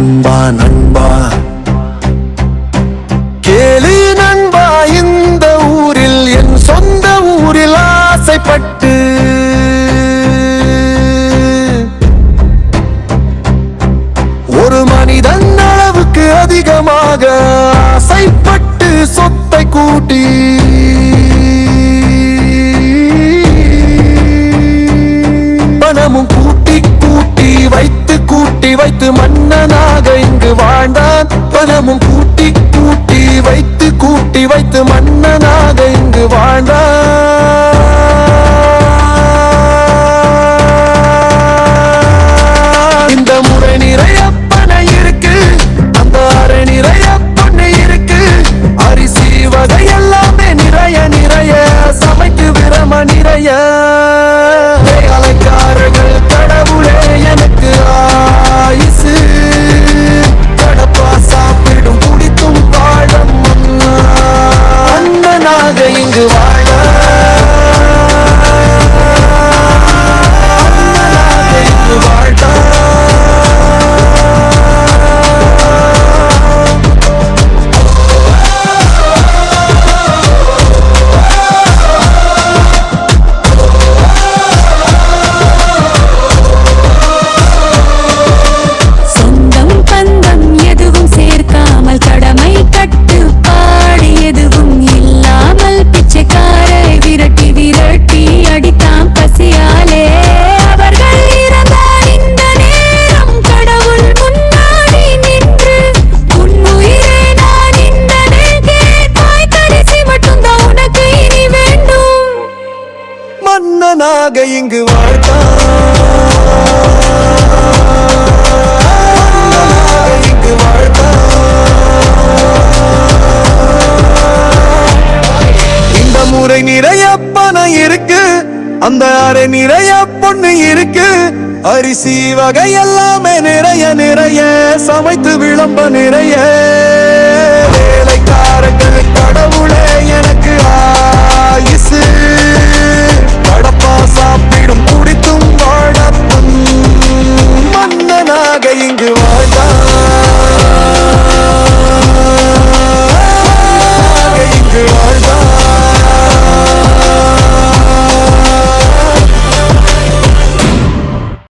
நண்பா கேளு நண்பா இந்த ஊரில் என் சொந்த ஊரில் ஆசைப்பட்டு. ஒரு மனிதன் அளவுக்கு அதிகமாக ஆசைப்பட்டு சொத்தை கூட்டி. பணமும் கூட்டி கூட்டி வைத்து கூட்டி வைத்து மன்ன வாழ்ந்தான் பலமும் மன்னனாக இங்கு வாழ்ந்தான். இங்கு வாழ்ந்தான். இந்த முறை நிறைய பணம் இருக்கு. அந்த அறை நிறைய பொண்ணு இருக்கு. அரிசி வகை எல்லாமே நிறைய நிறைய. சமைத்து விளம்ப நிறைய. வேலைக்காரர்கள்